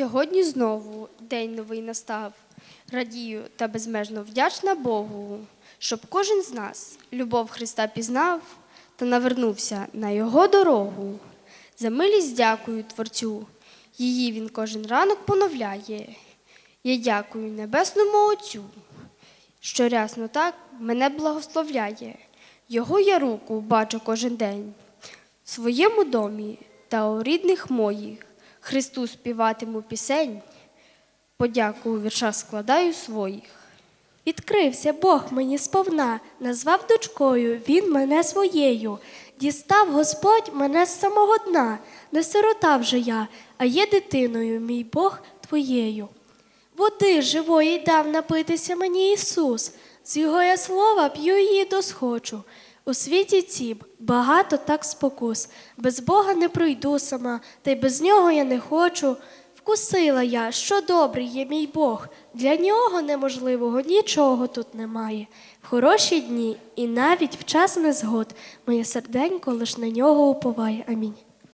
Сьогодні знову день новий настав. Радію та безмежно вдячна Богу, щоб кожен з нас любов Христа пізнав та навернувся на Його дорогу. За милість дякую Творцю, її він кожен ранок поновляє. Я дякую Небесному Отцю, що рясно так мене благословляє. Його я руку бачу кожен день. В своєму домі та у рідних моїх Христу співатиму пісень. Подяку у віршах складаю своїх. Відкрився Бог мені сповна, назвав дочкою, він мене своєю. Дістав Господь мене з самого дна, не сирота вже я, а є дитиною, мій Бог твоєю. Води живої дав напитися мені Ісус, з його я слова п'ю її досхочу. У світі цім багато так спокус, без Бога не пройду сама, та й без нього я не хочу. Вкусила я, що добрий є мій Бог. Для нього неможливого нічого тут немає. В хороші дні і навіть в час незгод моє серденько лиш на нього уповає. Амінь.